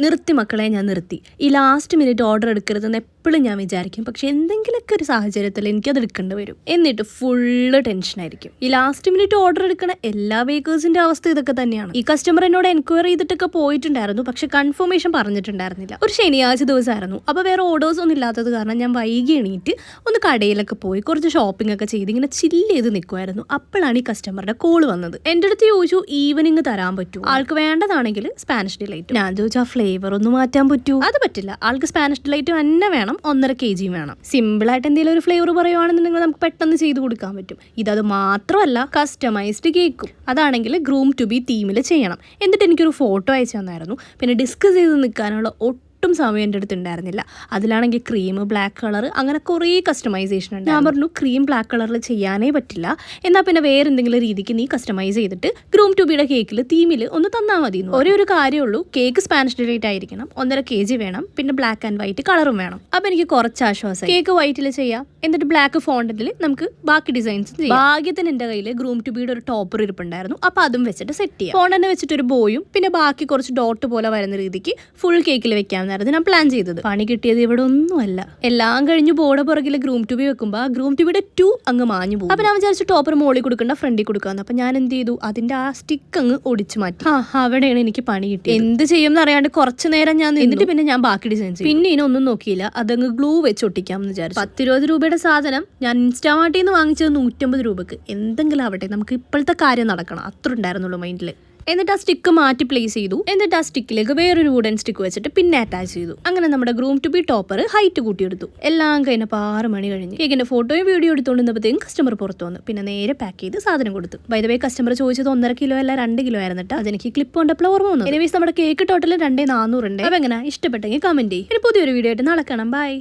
നിർത്തി മക്കളെ ഞാൻ നിർത്തി. ഈ ലാസ്റ്റ് മിനിറ്റ് ഓർഡർ എടുക്കരുതെന്ന് എപ്പോഴും ഞാൻ വിചാരിക്കും. പക്ഷെ എന്തെങ്കിലുമൊക്കെ ഒരു സാഹചര്യത്തിൽ എനിക്കത് എടുക്കേണ്ടി വരും. എന്നിട്ട് ഫുള്ള് ടെൻഷനായിരിക്കും ഈ ലാസ്റ്റ് മിനിറ്റ് ഓർഡർ എടുക്കണ എല്ലാ ബേക്കേഴ്സിന്റെ അവസ്ഥ ഇതൊക്കെ തന്നെയാണ്. ഈ കസ്റ്റമർ എന്നോട് എൻക്വയറി ചെയ്തിട്ടൊക്കെ പോയിട്ടുണ്ടായിരുന്നു. പക്ഷെ കൺഫർമേഷൻ പറഞ്ഞിട്ടുണ്ടായിരുന്നില്ല. ഒരു ശനിയാഴ്ച ദിവസമായിരുന്നു. അപ്പോൾ വേറെ ഓർഡേഴ്സ് ഒന്നും ഇല്ലാത്തത് കാരണം ഞാൻ വൈകി എണീറ്റ് ഒന്ന് കടയിലൊക്കെ പോയി കുറച്ച് ഷോപ്പിംഗ് ഒക്കെ ചെയ്ത് ഇങ്ങനെ ചില്ല് ചെയ്ത് നിൽക്കുമായിരുന്നു അപ്പോഴാണ് ഈ കസ്റ്റമറുടെ കോൾ വന്നത്. എന്റെ അടുത്ത് ചോദിച്ചു ഈവനിങ് തരാൻ പറ്റുമോ? ആൾക്ക് വേണ്ടതാണെങ്കിൽ സ്പാനിഷ് ഡിലൈറ്റ് ഞാൻ ചോദിച്ചു ആ ഫ്ലേവർ ഒന്ന് മാറ്റാൻ പറ്റൂ. അത് പറ്റില്ല. ആൾക്ക് സ്പാനിഷ് ഡിലൈറ്റ് തന്നെ വേണം. ഒന്നര കെ ജിയും വേണം. സിമ്പിൾ ആയിട്ട് എന്തെങ്കിലും ഒരു ഫ്ലേവർ പറയുവാണെന്നുണ്ടെങ്കിൽ നമുക്ക് പെട്ടെന്ന് ചെയ്ത് കൊടുക്കാൻ പറ്റും. ഇതത് മാത്രമല്ല കസ്റ്റമൈസ്ഡ് കേക്കും അതാണെങ്കിൽ ഗ്രൂം ടു ബി തീമിൽ ചെയ്യണം. എന്നിട്ട് എനിക്കൊരു ഫോട്ടോ അയച്ചു തന്നായിരുന്നു. പിന്നെ ഡിസ്കസ് ചെയ്ത് നിൽക്കാനുള്ള ഒട്ടും സമയം എന്റെ അടുത്ത് ഉണ്ടായിരുന്നില്ല. അതിലാണെങ്കിൽ ക്രീം ബ്ലാക്ക് കളർ അങ്ങനെ കുറേ കസ്റ്റമൈസേഷൻ ഉണ്ട്. ഞാൻ പറഞ്ഞു ക്രീം ബ്ലാക്ക് കളറിൽ ചെയ്യാനേ പറ്റില്ല. എന്നാൽ പിന്നെ വേറെ എന്തെങ്കിലും രീതിക്ക് നീ കസ്റ്റമൈസ് ചെയ്തിട്ട് ഗ്രൂം ടൂബിയുടെ കേക്കിൽ തീമിൽ ഒന്ന് തന്നാൽ മതി ഒരേ ഒരു കാര്യമുള്ളൂ കേക്ക് സ്പാനിഷ് ഡിലൈറ്റ് ആയിരിക്കണം. ഒന്നര കെ ജി വേണം പിന്നെ ബ്ലാക്ക് ആൻഡ് വൈറ്റ് കളറും വേണം. അപ്പം എനിക്ക് കുറച്ച് ആശ്വാസം കേക്ക് വൈറ്റിൽ ചെയ്യാം എന്നിട്ട് ബ്ലാക്ക് ഫോണ്ടിൽ നമുക്ക് ബാക്കി ഡിസൈൻസ് ചെയ്യാം. ഭാഗ്യത്തിന് എന്റെ കയ്യിൽ ഗ്രൂം ടൂബിയുടെ ഒരു ടോപ്പർ ഇരിപ്പുണ്ടായിരുന്നു. അപ്പോൾ അതും വെച്ചിട്ട് സെറ്റ് ചെയ്യാം. ഫോണ്ടന്റ് വെച്ചിട്ട് ഒരു ബോയും പിന്നെ ബാക്കി കുറച്ച് ഡോട്ട് പോലെ വരുന്ന രീതിക്ക് ഫുൾ കേക്കിൽ വെക്കാമെന്നായിരുന്നു ഞാൻ പ്ലാൻ ചെയ്തത്. പണി കിട്ടിയത് ഇവിടെ ഒന്നുമല്ല. എല്ലാം കഴിഞ്ഞ് ബോർഡ് പുറകിൽ ഗ്രൂം ടു ബി വെക്കുമ്പോൾ ആ ഗ്രൂം ടു ബിയുടെ ടു അങ്ങ് മാഞ്ഞു പോകും. അപ്പൊ ഞാൻ വിചാരിച്ചു ടോപ്പർ മോളിൽ കൊടുക്കണ്ട ഫ്രണ്ടിൽ കൊടുക്കാന്ന്. അപ്പൊ ഞാൻ എന്ത് ചെയ്തു? അതിന്റെ ആ സ്റ്റിക്ക് അങ്ങ് ഒടിച്ചു മാറ്റി. ആ അവിടെയാണ് എനിക്ക് പണി കിട്ടിയത്. എന്ത് ചെയ്യും അറിയാണ്ട് കുറച്ച് നേരം ഞാൻ. എന്നിട്ട് പിന്നെ ഞാൻ ബാക്കി ഡിസൈൻ ചെയ്തു. പിന്നെ ഇനൊന്നും നോക്കിയില്ല. അതങ്ങ് ഗ്ലൂ വെച്ച് ഒട്ടിക്കാം എന്ന് വിചാരിച്ചു. പത്തിരുപത് രൂപയുടെ സാധനം ഞാൻ ഇൻസ്റ്റാമാർട്ടിൽ നിന്ന് വാങ്ങിച്ചത് നൂറ്റമ്പത് രൂപക്ക്. എന്തെങ്കിലും ആവട്ടെ നമുക്ക് ഇപ്പോഴത്തെ കാര്യം നടക്കണം. അത്ര ഉണ്ടായിരുന്നുള്ളൂ മൈൻഡിൽ എന്നിട്ട് ആ സ്റ്റിക്ക് മാറ്റി പ്ലേസ് ചെയ്തു. എന്നിട്ട് ആ സ്റ്റിക്കിലേക്ക് വേറൊരു വുഡൻ സ്റ്റിക്ക് വെച്ചിട്ട് പിന്നെ അറ്റാച്ച് ചെയ്തു. അങ്ങനെ നമ്മുടെ groom to be topper height കൂട്ടിയെടുത്തു. എല്ലാം കഴിഞ്ഞപ്പോൾ ആറ് മണി കഴിഞ്ഞ്. കേക്കിന്റെ ഫോട്ടോയും വീഡിയോ എടുത്തുകൊണ്ടിരുന്നപ്പോഴത്തേക്കും കസ്റ്റമർ പുറത്തു വന്നു. പിന്നെ നേരെ പാക്ക് ചെയ്ത് സാധനം കൊടുത്തു. വേ കസ്റ്റമർ ചോദിച്ചത് ഒന്നര കിലോ അല്ല രണ്ട് കിലോ ആയിരുന്നിട്ട്. അതെനിക്ക് ക്ലിപ്പ് കൊണ്ടപ്പോൾ ഓർമ്മ വന്നു എനിവേസ് നമ്മുടെ കേക്ക് ടോട്ടൽ രണ്ടേ നാനൂറുണ്ട് അപ്പം എങ്ങനെ ഇഷ്ടപ്പെട്ടെങ്കിൽ കമന്റ് ചെയ്യും. ഇനി പുതിയൊരു വീഡിയോ ആയിട്ട് നടക്കണം കാണാം. ബൈ